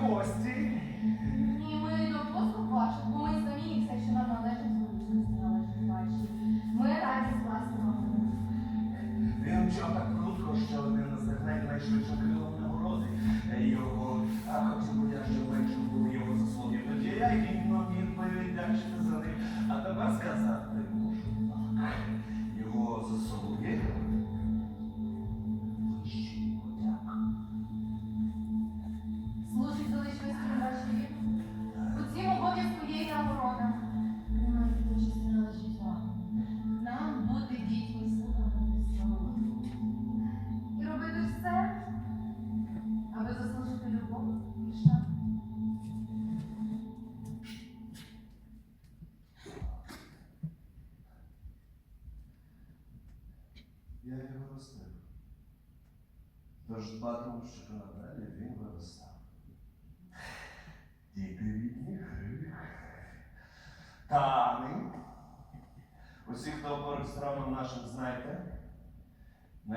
гості. Ні, ми до послуг ваших, бо ми самі і все, що нам належить, вирішується належить ваші. Ми раді з вас робимо. Він мчав так крутко, що один з них найшвидше на нагороди. Його, а хотів я, щоб Я його ростив. Тож дбатиму, що надалі він виростав. Діти від них Та нині. Усі, хто поруч з травмом нашим, знаєте,